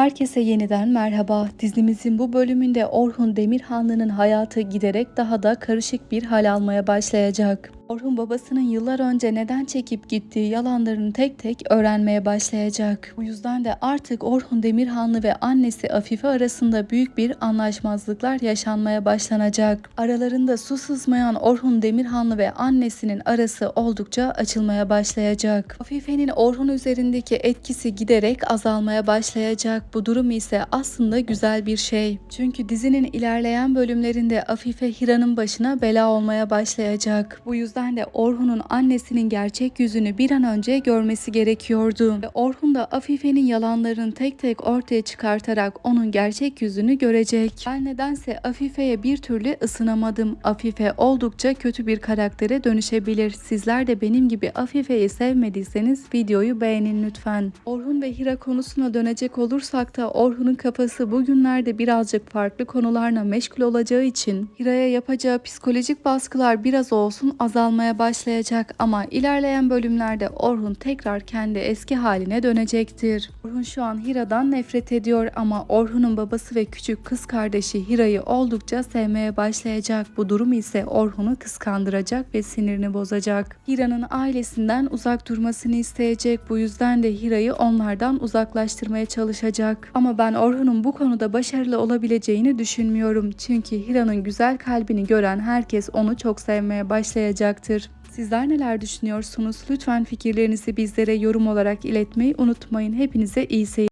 Herkese yeniden merhaba. Dizimizin bu bölümünde Orhun Demirhanlı'nın hayatı giderek daha da karışık bir hal almaya başlayacak. Orhun babasının yıllar önce neden çekip gittiği yalanlarını tek tek öğrenmeye başlayacak. Bu yüzden de artık Orhun Demirhanlı ve annesi Afife arasında büyük bir anlaşmazlıklar yaşanmaya başlanacak. Aralarında su sızmayan Orhun Demirhanlı ve annesinin arası oldukça açılmaya başlayacak. Afife'nin Orhun üzerindeki etkisi giderek azalmaya başlayacak. Bu durum ise aslında güzel bir şey. Çünkü dizinin ilerleyen bölümlerinde Afife Hira'nın başına bela olmaya başlayacak. Bu yüzden de Orhun'un annesinin gerçek yüzünü bir an önce görmesi gerekiyordu. Ve Orhun da Afife'nin yalanlarını tek tek ortaya çıkartarak onun gerçek yüzünü görecek. Ben nedense Afife'ye bir türlü ısınamadım. Afife oldukça kötü bir karaktere dönüşebilir. Sizler de benim gibi Afife'yi sevmediyseniz videoyu beğenin lütfen. Orhun ve Hira konusuna dönecek olursak da Orhun'un kafası bugünlerde birazcık farklı konularla meşgul olacağı için Hira'ya yapacağı psikolojik baskılar biraz olsun azalmaya başlayacak ama ilerleyen bölümlerde Orhun tekrar kendi eski haline dönecektir. Orhun şu an Hira'dan nefret ediyor ama Orhun'un babası ve küçük kız kardeşi Hira'yı oldukça sevmeye başlayacak. Bu durum ise Orhun'u kıskandıracak ve sinirini bozacak. Hira'nın ailesinden uzak durmasını isteyecek. Bu yüzden de Hira'yı onlardan uzaklaştırmaya çalışacak. Ama ben Orhun'un bu konuda başarılı olabileceğini düşünmüyorum. Çünkü Hira'nın güzel kalbini gören herkes onu çok sevmeye başlayacaktır. Sizler neler düşünüyorsunuz? Lütfen fikirlerinizi bizlere yorum olarak iletmeyi unutmayın. Hepinize iyi seyirler.